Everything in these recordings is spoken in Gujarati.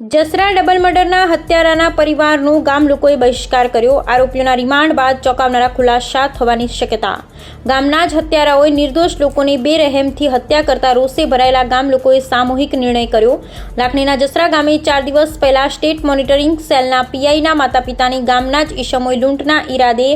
જસરા ડબલ મર્ડરના હત્યારાના પરિવારનું ગામ લોકોએ બહિષ્કાર કર્યો. આરોપીઓના રિમાન્ડ બાદ ચોંકાવનારા ખુલાસા થવાની શક્યતા. ગામના જ હત્યારાઓએ નિર્દોષ લોકોની બેરહેમથી હત્યા કરતા રોષે ભરાયેલા ગામ લોકોએ સામૂહિક નિર્ણય કર્યો. લાખણીના જસરા ગામે ચાર દિવસ પહેલા સ્ટેટ મોનિટરિંગ સેલના પીઆઈના માતા પિતાની ગામના જ ઈશમોએ લૂંટના ઈરાદે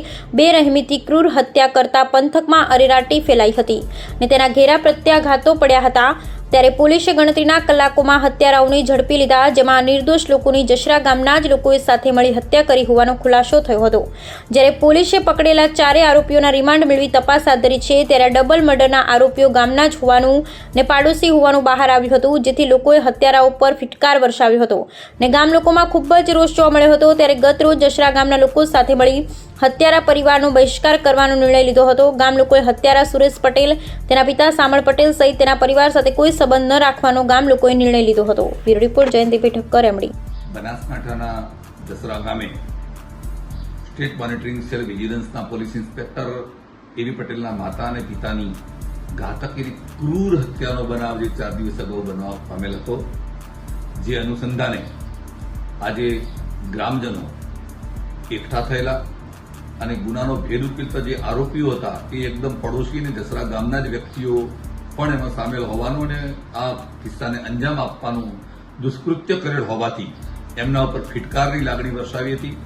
બેરહેમીથી ક્રૂર હત્યા કરતા પંથકમાં અરેરાટી ફેલાઈ હતી ને તેના ઘેરા પ્રત્યાઘાતો પડ્યા હતા. ત્યારે પોલીસે ગણતરીના કલાકોમાં હત્યારાઓને ઝડપી લીધા, જેમાં નિર્દોષ લોકોની જશરા ગામના જ લોકોએ સાથે મળી હત્યા કરી હોવાનો ખુલાસો થયો હતો. જ્યારે પોલીસે પકડેલા ચારે આરોપીઓના રિમાન્ડ મેળવી તપાસ હાથ ધરી છે, ત્યારે ડબલ મર્ડરના આરોપીઓ ગામના જ હોવાનું ને પાડોશી હોવાનું બહાર આવ્યું હતું, જેથી લોકોએ હત્યારાઓ પર ફિટકાર વર્ષાવ્યો હતો. ને ગામ લોકોમાં ખૂબ જ રોષ જોવા મળ્યો હતો, ત્યારે ગત રોજ જશરા ગામના લોકો સાથે મળી હત્યારા પરિવારનો બહિષ્કાર કરવાનો નિર્ણય લીધો હતો. ગામ લોકોએ હત્યારા સુરેશ પટેલ, તેના પિતા સામળ પટેલ સહિત તેના પરિવાર સાથે કોઈ સંબંધ ન રાખવાનો ગામ લોકોએ નિર્ણય લીધો હતો. Bureau report Jayantibhai Thakkar MD. બનાસકાંઠાના દસરા ગામે સ્ટેટ મોનિટરિંગ સેલ વિજિલન્સના પોલીસ ઇન્સ્પેક્ટર એવી પટેલના માતા અને પિતાની ઘાતક એવી ક્રૂર હત્યાનો બનાવ જે ચાર દિવસ અગાઉ બનાવ પામેલ હતો, જે અનુસંધાને આજે ગ્રામજનો એકઠા થયેલા અને ગુનાનો ભેદ ઉકેલતા જે આરોપીઓ હતા, એ એકદમ પડોશી અને દસરા ગામના જ વ્યક્તિઓ પણ એમાં સામેલ હોવાનું અને આ કિસ્સાને અંજામ આપવાનું દુષ્કૃત્ય કરેલ હોવાથી એમના ઉપર ફિટકારની લાગણી વરસાવી હતી.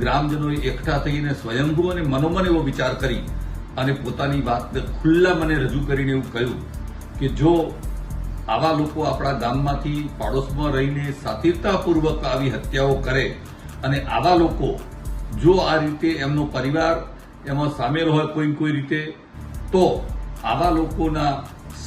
ગ્રામજનોએ એકઠા થઈને સ્વયંભૂ અને મનોમન એવો વિચાર કરી અને પોતાની વાતને ખુલ્લા મને રજૂ કરીને એવું કહ્યું કે જો આવા લોકો આપણા ગામમાંથી, પાડોશમાં રહીને સાતીરતાપૂર્વક આવી હત્યાઓ કરે અને આવા લોકો જો આ રીતે એમનો પરિવાર એમાં સામેલ હોય કોઈ કોઈ રીતે, તો આવા લોકોના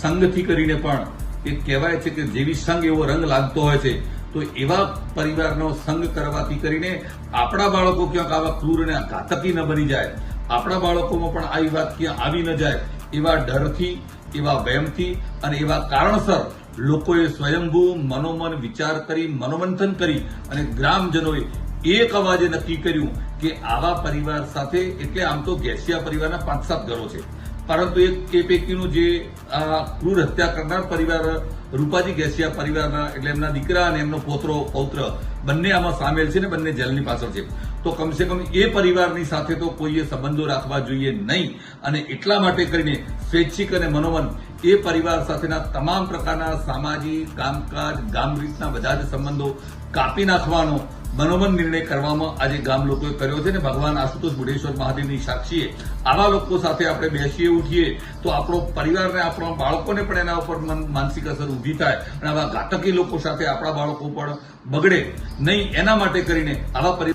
સંગથી કરીને પણ એ કહેવાય છે કે જેવી સંગ એવો રંગ લાગતો હોય છે, તો એવા પરિવારનો સંગ કરવાથી કરીને આપણા બાળકો ક્યાંક આવા ક્રૂર અને ઘાતકી ન બની જાય. આપણા બાળકોમાં પણ આવી વાત ક્યાં આવી ન જાય. એવા ડરથી, એવા વહેમથી અને એવા કારણસર લોકોએ સ્વયંભૂ મનોમન વિચાર કરી, મનોમંથન કરી અને ગ્રામજનોએ એક અવાજે નક્કી કર્યું કે આવા પરિવાર સાથે, એટલે આમ તો ગેસિયા પરિવારના પાંચ સાત ઘરો છે, પરંતુ એક એ પૈકીનું જે ક્રૂર હત્યા કરનાર પરિવાર, રૂપાજી ગેસિયા પરિવારના, એટલે એમના દીકરા અને એમનો પોતરો, પૌત્ર, બંને આમાં સામેલ છે ને બંને જેલની પાછળ છે. તો કમસે કમ એ પરિવારની સાથે તો કોઈએ સંબંધો રાખવા જોઈએ નહીં. અને એટલા માટે કરીને સ્વૈચ્છિક અને મનોમન એ પરિવાર સાથેના તમામ પ્રકારના સામાજિક, કામકાજ, ગામ રીતના બધા જ સંબંધો કાપી નાખવાનો મનોમન નિર્ણય કરવામાં આજે ગામ લોકોએ કર્યો છે ને ભગવાન આશુતોષ બુઢેશ્વર મહાદેવની સાક્ષીએ આવા લોકો સાથે આપણે બેસીએ ઉઠીએ તો આપણો પરિવારને આપણા બાળકોને પણ એના ઉપર માનસિક અસર ઊભી થાય અને આવા ઘાતકી લોકો સાથે આપણા બાળકો પણ બગડે. નહીં, એના માટે કરીને આવા પરિવાર